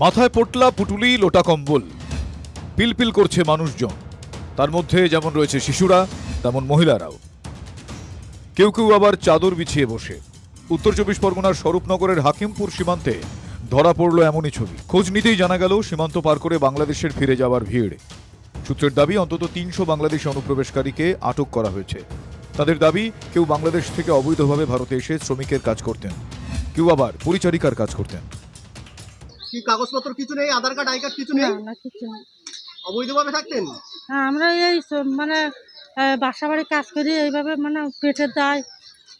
মাথায় পোটলা, পুটুলি, লোটা কম্বল। পিলপিল করছে মানুষজন। তার মধ্যে যেমন রয়েছে শিশুরা, তেমন মহিলারাও। কেউ কেউ আবার চাদর বিছিয়ে বসে। উত্তর চব্বিশ পরগনার স্বরূপনগরের হাকিমপুর সীমান্তে ধরা পড়ল এমনই ছবি। খোঁজ নিতেই জানা গেল, সীমান্ত পার করে বাংলাদেশের ফিরে যাওয়ার ভিড়। সূত্রের দাবি, অন্তত তিনশো বাংলাদেশি অনুপ্রবেশকারীকে আটক করা হয়েছে। তাদের দাবি, কেউ বাংলাদেশ থেকে অবৈধভাবে ভারতে এসে শ্রমিকের কাজ করতেন। কেউ আবার পরিচারিকার কাজ করতেন। কি কাগজপত্র কিছু নেই? আধার কার্ড আই কার্ড কিছু নেই? না কিছু না অবৈধভাবে থাকতেন? হ্যাঁ আমরা এই স- মানে বাসা বাড়ি কাজ করি এইভাবে মানে পেটের দায়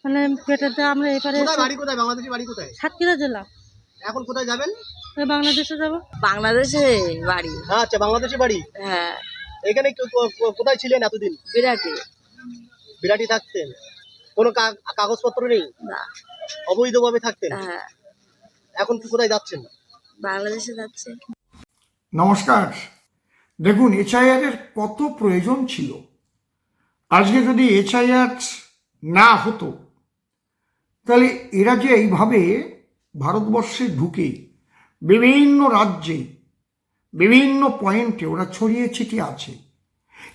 মানে পেটের দায় আমরা এবারে কোথায় বাড়ি কোথায়? বাংলাদেশি বাড়ি কোথায়? সাতক্ষীরা জেলা। এখন কোথায় যাবেন? এই বাংলাদেশে যাব। বাংলাদেশে বাড়ি। হ্যাঁ আচ্ছা বাংলাদেশি বাড়ি? হ্যাঁ। এখানে কোথায় ছিলেন এতদিন? বিরাটি। বিরাটি থাকতেন? কোনো কা- কাগজপত্র নেই? না। অবৈধভাবে থাকতেন? হ্যাঁ। এখন কোথায় যাচ্ছেন? বাংলাদেশে যাচ্ছে। নমস্কার। দেখুন এইচআইআর এর কত প্রয়োজন ছিল। আজকে যদি এইচআইআর না হতো, তাহলে এরা যে এইভাবে ভারতবর্ষে ঢুকে বিভিন্ন রাজ্যে, বিভিন্ন পয়েন্টে ওরা ছড়িয়ে ছিটিয়ে আছে,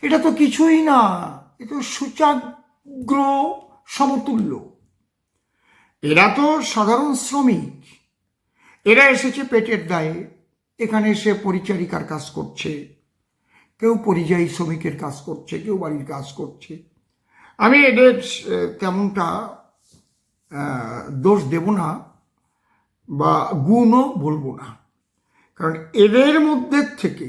এটা তো কিছুই না। এ তো সূচাগ্র সমতুল্য। এরা তো সাধারণ শ্রমিক। এরা এসেছে পেটের দায়ে। এখানে এসে পরিচারিকার কাজ করছে। কেউ পরিযায়ী শ্রমিকের কাজ করছে, কেউ বাড়ির কাজ করছে। আমি এদের তেমনটা দোষ দেব না বা গুণও বলব না। কারণ এদের মধ্যে থেকে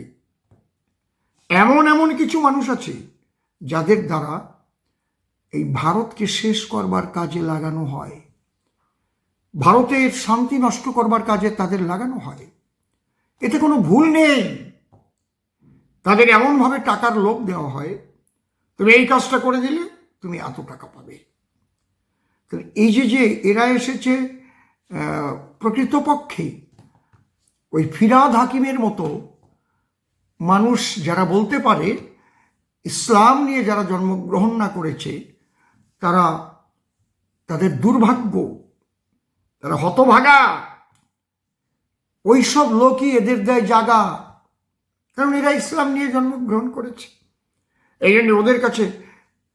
এমন এমন কিছু মানুষ আছে যাদের দ্বারা এই ভারতকে শেষ করবার কাজে লাগানো হয়। ভারতের শান্তি নষ্ট করবার কাজে তাদের লাগানো হয়। এতে কোনো ভুল নেই। তাদের এমনভাবে টাকার লোভ দেওয়া হয়, তুমি এই কাজটা করে দিলে তুমি এত টাকা পাবে। এই যে যে এরা এসেছে প্রকৃতপক্ষে ওই ফিরাদ হাকিমের মতো মানুষ যারা বলতে পারে, ইসলাম নিয়ে যারা জন্মগ্রহণ না করেছে, তারা তাদের দুর্ভাগ্য তারা হতভাগা। ওই সব লোকই এদের দেয় জাগা। কারণ এরা ইসলাম নিয়ে জন্মগ্রহণ করেছে। এই জন্য ওদের কাছে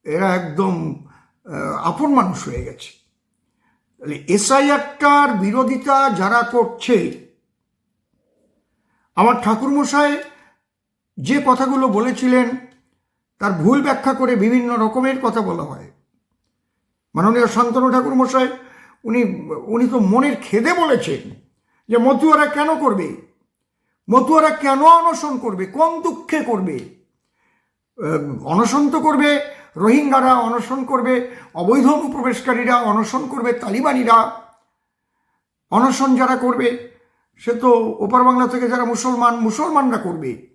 এরা একদম আপন মানুষ হয়ে গেছে। তাহলে এসআইআরটার বিরোধিতা যারা করছে, আমার ঠাকুরমশাই যে কথাগুলো বলেছিলেন, তার ভুল ব্যাখ্যা করে বিভিন্ন রকমের কথা বলা হয়। মাননীয় শান্তনু ঠাকুর মশাই উনি উনি তো মনের খেদে বলেছেন যে মতুয়ারা কেন করবে? মতুয়ারা কেন অনশন করবে? কোন দুঃখে করবে? অনশন তো করবে, রোহিঙ্গারা অনশন করবে, অবৈধ অনুপ্রবেশকারীরা অনশন করবে, তালিবানিরা অনশন যারা করবে, সে তো ওপার বাংলা থেকে যারা মুসলমান, মুসলমানরা করবে।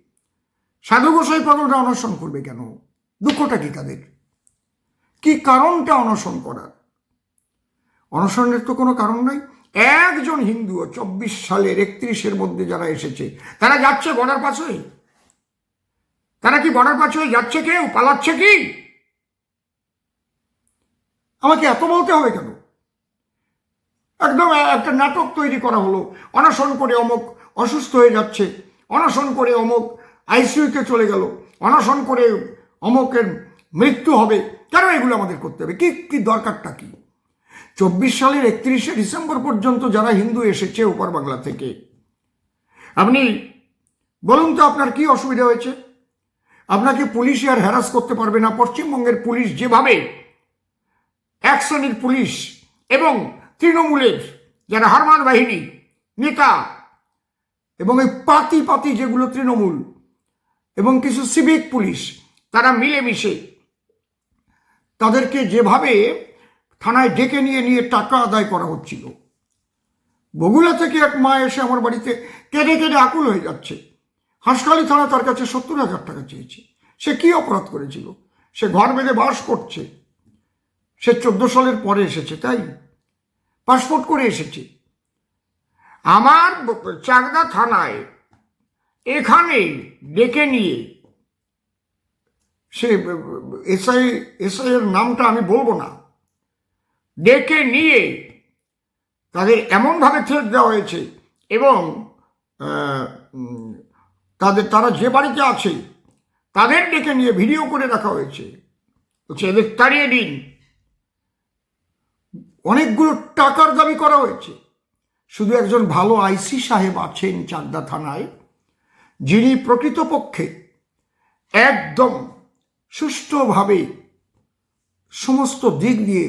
সাধু গোসাই পাগলরা অনশন করবে কেন? দুঃখটা কি তাদের? কি কারণটা অনশন করার? অনশনের তো কোনো কারণ নাই। একজন হিন্দু চব্বিশ সালের একত্রিশের মধ্যে যারা এসেছে, তারা যাচ্ছে বর্ডার পাশ তারা কি বর্ডার পাশ যাচ্ছে কেউ? পালাচ্ছে কি? আমাকে এত বলতে হবে কেন? একদম একটা নাটক তৈরি করা হলো। অনশন করে অমুক অসুস্থ হয়ে যাচ্ছে। অনশন করে অমুক আইসিইউতে চলে গেল। অনশন করে অমুকের মৃত্যু হবে। কেন এগুলো আমাদের করতে হবে? কি কি দরকারটা কি? চব্বিশ সালের একত্রিশে ডিসেম্বর পর্যন্ত যারা হিন্দু এসেছে ওপার বাংলা থেকে। আপনি বলুন তো আপনার কি অসুবিধা হয়েছে? আপনাকে পুলিশ আর হ্যারাস করতে পারবে না। পশ্চিমবঙ্গের পুলিশ যেভাবে এক শ্রেণির পুলিশ এবং তৃণমূলের যারা হারমান বাহিনী, নেতা এবং এই পাতি পাতি যেগুলো তৃণমূল এবং কিছু সিভিক পুলিশ, তারা মিলেমিশে তাদেরকে যেভাবে থানায় ডেকে নিয়ে নিয়ে টাকা আদায় করা হচ্ছিল। বগুড়া থেকে এক মা এসে আমার বাড়িতে কেঁদে কেঁদে আকুল হয়ে যাচ্ছে। হাঁসখালি থানা তার কাছে সত্তর হাজার টাকা চেয়েছে। সে কি অপরাধ করেছিল? সে ঘর বেঁধে বাস করছে। সে চোদ্দ সালের পরে এসেছে, তাই? পাসপোর্ট করে এসেছে। আমার চাকদা থানায় এখানে ডেকে নিয়ে সে এসআই এসআই এর নামটা আমি বলব না। ডেকে নিয়ে তাদের এমনভাবে থ্রেট দেওয়া হয়েছে এবং তাদের, তারা যে বাড়িতে আছে, তাদের ডেকে নিয়ে ভিডিও করে রাখা হয়েছে। বলছে, এদের তাড়িয়ে দিন। অনেকগুলো টাকার দাবি করা হয়েছে। শুধু একজন ভালো আইসি সাহেব আছেন চাকদা থানায়, যিনি প্রকৃতপক্ষে একদম সুষ্ঠুভাবে সমস্ত দিক দিয়ে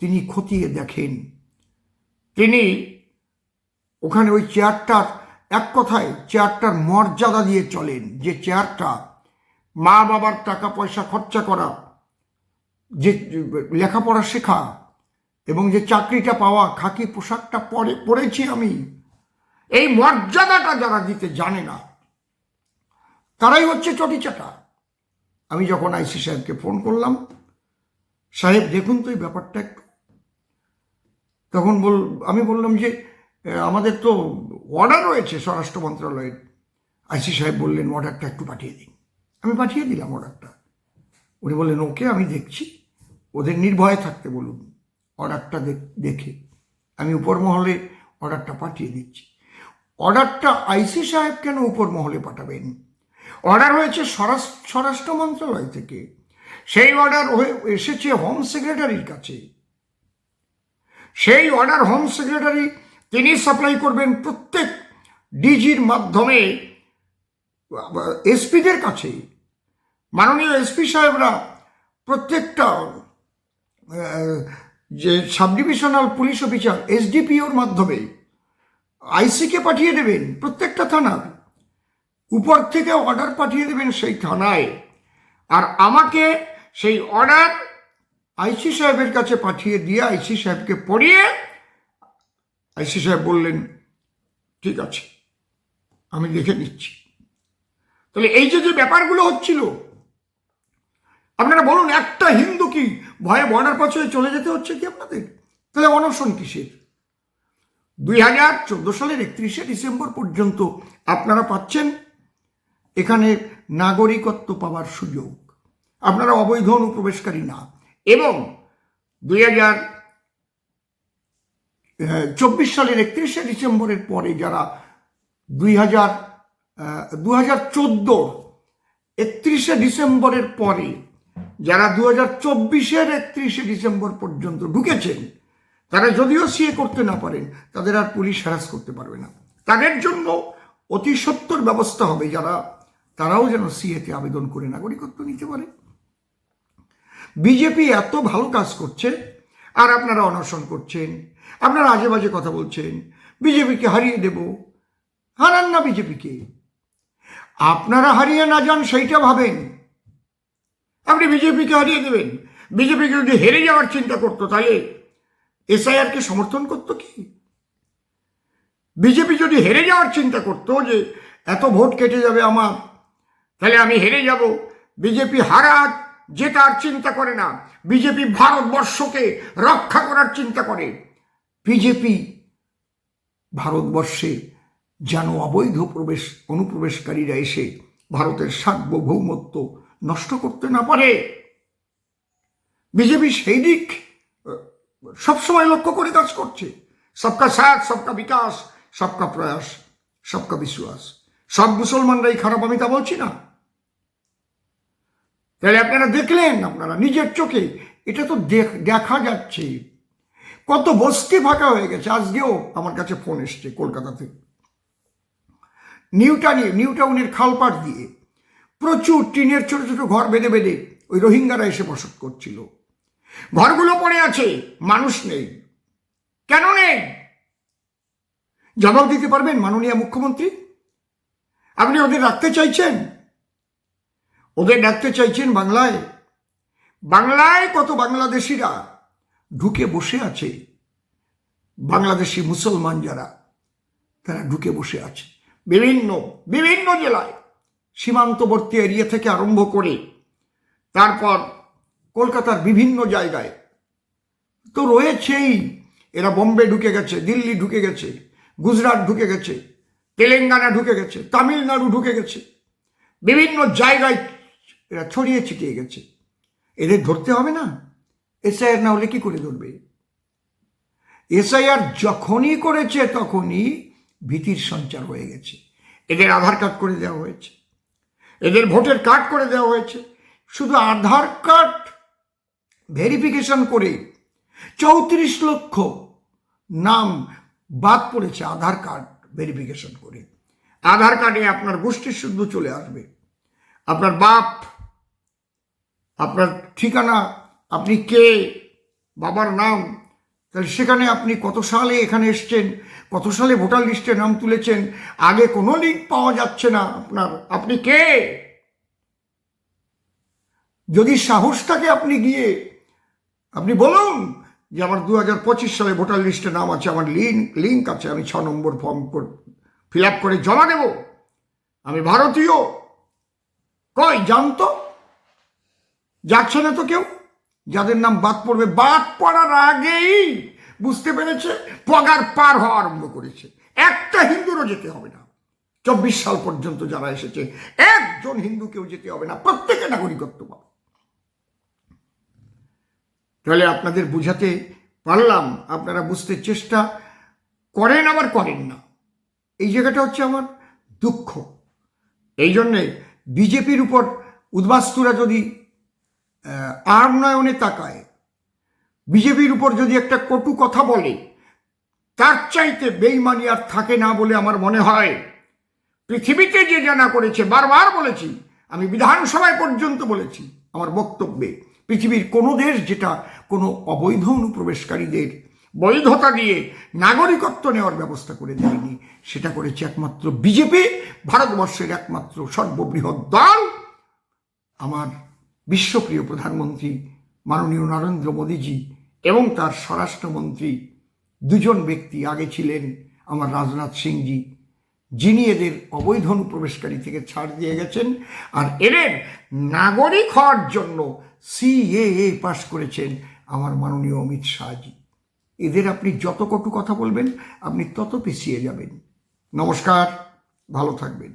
তিনি খতিয়ে দেখেন। তিনি ওখানে ওই চেয়ারটার এক কথায় চেয়ারটার মর্যাদা দিয়ে চলেন যে চেয়ারটা মা বাবার টাকা পয়সা খরচা করা, যে লেখাপড়া শেখা এবং যে চাকরিটা পাওয়া, খাকি পোশাকটা পরে, পরেছি আমি। এই মর্যাদাটা যারা দিতে জানে না, তারাই হচ্ছে চটিচাটা। আমি যখন আইসি সাহেবকে ফোন করলাম, সাহেব, দেখুন তো এই ব্যাপারটা একটু। তখন বল, আমি বললাম যে আমাদের তো অর্ডার রয়েছে স্বরাষ্ট্র মন্ত্রণালয়ের। আইসি সাহেব বললেন অর্ডারটা একটু পাঠিয়ে দিন। আমি পাঠিয়ে দিলাম অর্ডারটা উনি বললেন ওকে আমি দেখছি। ওদের নির্ভয়ে থাকতে বলুন। অর্ডারটা দেখ- আমি উপর মহলে অর্ডারটা পাঠিয়ে দিচ্ছি। অর্ডারটা আইসি সাহেব কেন উপর মহলে পাঠাবেন? অর্ডার হয়েছে স্বরাষ্ট্র মন্ত্রণালয় থেকে। সেই অর্ডার এসেছে হোম সেক্রেটারির কাছে। সেই অর্ডার হোম সেক্রেটারি তিনি সাপ্লাই করবেন প্রত্যেক ডিজির মাধ্যমে এসপিদের কাছে। মাননীয় এসপি সাহেবরা প্রত্যেকটা যে সাব ডিভিশনাল পুলিশ অফিসার এসডিপিওর মাধ্যমে আইসিকে পাঠিয়ে দেবেন প্রত্যেকটা থানার। উপর থেকে অর্ডার পাঠিয়ে দেবেন সেই থানায়। আর আমাকে সেই অর্ডার আইসি সাহেবের কাছে পাঠিয়ে দিয়ে আইসি সাহেবকে পড়িয়ে আইসি সাহেব বললেন, ঠিক আছে, আমি দেখে নিচ্ছি। তাহলে এই যে যে ব্যাপারগুলো হচ্ছিল, আপনারা বলুন, একটা হিন্দু কি ভয়ে বর্ডার পাশ চলে যেতে হচ্ছে কি আপনাদের? তাহলে অনশন কিসের? দুই হাজার চোদ্দ সালের একত্রিশে ডিসেম্বর পর্যন্ত আপনারা পাচ্ছেন এখানে নাগরিকত্ব পাওয়ার সুযোগ। আপনারা অবৈধ অনুপ্রবেশকারী না। এবং দুই হাজার চব্বিশ সালের একত্রিশে ডিসেম্বরের পরে যারা দুই হাজার দু হাজার চোদ্দোর একত্রিশে ডিসেম্বরের পরে যারা দু হাজার চব্বিশের একত্রিশে ডিসেম্বর পর্যন্ত ঢুকেছেন, তারা যদিও সিএ করতে না পারেন, তাদের আর পুলিশ হ্যারাস করতে পারবে না। তাদের জন্য অতি সত্তর ব্যবস্থা হবে যারা, তারাও যেন সিএতে আবেদন করে নাগরিকত্ব নিতে পারে। বিজেপি এত ভালো কাজ করছে, আর আপনারা অনশন করছেন, আপনারা আজে বাজে কথা বলছেন, বিজেপিকে হারিয়ে দেব, হারান না বিজেপিকে। আপনারা হারিয়ে না যান সেইটা ভাবেন। আপনি বিজেপিকে হারিয়ে দেবেন। বিজেপিকে যদি হেরে যাওয়ার চিন্তা করতো, তাহলে এসআইআরকে সমর্থন করতো কি? বিজেপি যদি হেরে যাওয়ার চিন্তা করতো যে এত ভোট কেটে যাবে আমার, তাহলে আমি হেরে যাব। বিজেপি হারার জেতার চিন্তা করে না, বিজেপি ভারতবর্ষকে রক্ষা করার চিন্তা করে। বিজেপি ভারতবর্ষে যেন অবৈধ প্রবেশ, অনুপ্রবেশকারীরা এসে ভারতের সার্বভৌমত্ব নষ্ট করতে না পারে। বিজেপি সেই দিক সবসময় লক্ষ্য করে কাজ করছে। সবকা সাথ, সবকা বিকাশ, সবকা প্রয়াস, সবকা বিশ্বাস। সব মুসলমানরাই খারাপ, আমি তা বলছি না। তাহলে আপনারা দেখলেন আপনারা, নিজের চোখে। এটা তো দেখ- যাচ্ছে। কত বস্তি ফাঁকা হয়ে গেছে। আজকেও আমার কাছে ফোন এসছে কলকাতা থেকে। নিউটাউনে নিউটাউনের খালপাট দিয়ে প্রচুর টিনের ছোট ছোট ঘর বেঁধে বেঁধে ওই রোহিঙ্গারা এসে বসত করছিল। ঘরগুলো পড়ে আছে, মানুষ নেই। কেন নেই? জবাব দিতে পারবেন মাননীয় মুখ্যমন্ত্রী? আপনি ওদের রাখতে চাইছেন? ওদের ডাকতে চাইছেন বাংলায়? বাংলায় কত বাংলাদেশিরা ঢুকে বসে আছে? বাংলাদেশি মুসলমান যারা, তারা ঢুকে বসে আছে। বিভিন্ন বিভিন্ন জেলায় সীমান্তবর্তী এরিয়া থেকে আরম্ভ করে, তারপর কলকাতার বিভিন্ন জায়গায় তো রয়েছেই। এরা বোম্বে ঢুকে গেছে, দিল্লি ঢুকে গেছে, গুজরাট ঢুকে গেছে, তেলেঙ্গানা ঢুকে গেছে, তামিলনাড়ু ঢুকে গেছে। বিভিন্ন জায়গায় এরা ছড়িয়ে ছিটিয়ে গেছে। এদের ধরতে হবে না। এসআইআর না হলে কি করে ধরবে? এসআইআর যখনই করেছে, তখনই ভীতির সঞ্চার হয়ে গেছে। এদের আধার কার্ড করে দেওয়া হয়েছে। এদের ভোটের কার্ড করে দেওয়া হয়েছে। শুধু আধার কার্ড ভেরিফিকেশন করে চৌত্রিশ লক্ষ নাম বাদ পড়েছে আধার কার্ড ভেরিফিকেশন করে। আধার কার্ডে আপনার গোষ্ঠীর শুদ্ধ চলে আসবে। আপনার বাপ আপনার ঠিকানা, আপনি কে, বাবার নাম, তাহলে সেখানে আপনি কত সালে এখানে এসছেন, কত সালে ভোটার লিস্টে নাম তুলেছেন, আগে কোনো লিঙ্ক পাওয়া যাচ্ছে না আপনার। আপনি কে? যদি সাহস থাকে আপনি গিয়ে, আপনি বলুন যে আমার দু হাজার পঁচিশ সালে ভোটার লিস্টে নাম আছে, আমার লিঙ্ক লিঙ্ক আছে, আমি ছ নম্বর ফর্ম ফিল আপ করে জমা দেব। আমি ভারতীয়। কই, জানতো? যাচ্ছে না তো কেউ? যাদের নাম বাদ পড়বে, বাদ পড়ার আগেই বুঝতে পেরেছে, পগার পার হওয়া আরম্ভ করেছে। একটা হিন্দুরও যেতে হবে না। চব্বিশ সাল পর্যন্ত যারা এসেছে, একজন হিন্দুকেও যেতে হবে না, প্রত্যেকে নাগরিকত্ব পাবে। তাহলে আপনাদের বুঝাতে পারলাম, আপনারা বুঝতে চেষ্টা করেন আবার করেন না। এই জায়গাটা হচ্ছে আমার দুঃখ। এই জন্যে বিজেপির উপর উদ্বাস্তুরা যদি আহ, আর্নয়নে তাকায়। বিজেপির উপর যদি একটা কটু কথা বলে তার চাইতে বেইমানি আর থাকে না বলে আমার মনে হয়। পৃথিবীতে যে জানা করেছে বারবার বলেছি আমি বিধানসভায় পর্যন্ত বলেছি আমার বক্তব্যে পৃথিবীর কোনো দেশ যেটা কোনো অবৈধ অনুপ্রবেশকারীদের বৈধতা দিয়ে নাগরিকত্ব নেওয়ার ব্যবস্থা করে দেয়নি সেটা করেছে একমাত্র বিজেপি ভারতবর্ষের একমাত্র সর্ববৃহৎ দল আমার বিশ্বপ্রিয় প্রধানমন্ত্রী মাননীয় নরেন্দ্র মোদীজি এবং তার স্বরাষ্ট্রমন্ত্রী দুজন ব্যক্তি আগে ছিলেন আমার রাজনাথ সিংজি, যিনি এদের অবৈধ অনুপ্রবেশকারী থেকে ছাড় দিয়ে গেছেন আর এদের নাগরিক হওয়ার জন্য সিএএ পাশ করেছেন আমার মাননীয় অমিত শাহজি। এদের আপনি যত কটু কথা বলবেন, আপনি তত পিছিয়ে যাবেন। নমস্কার, ভালো থাকবেন।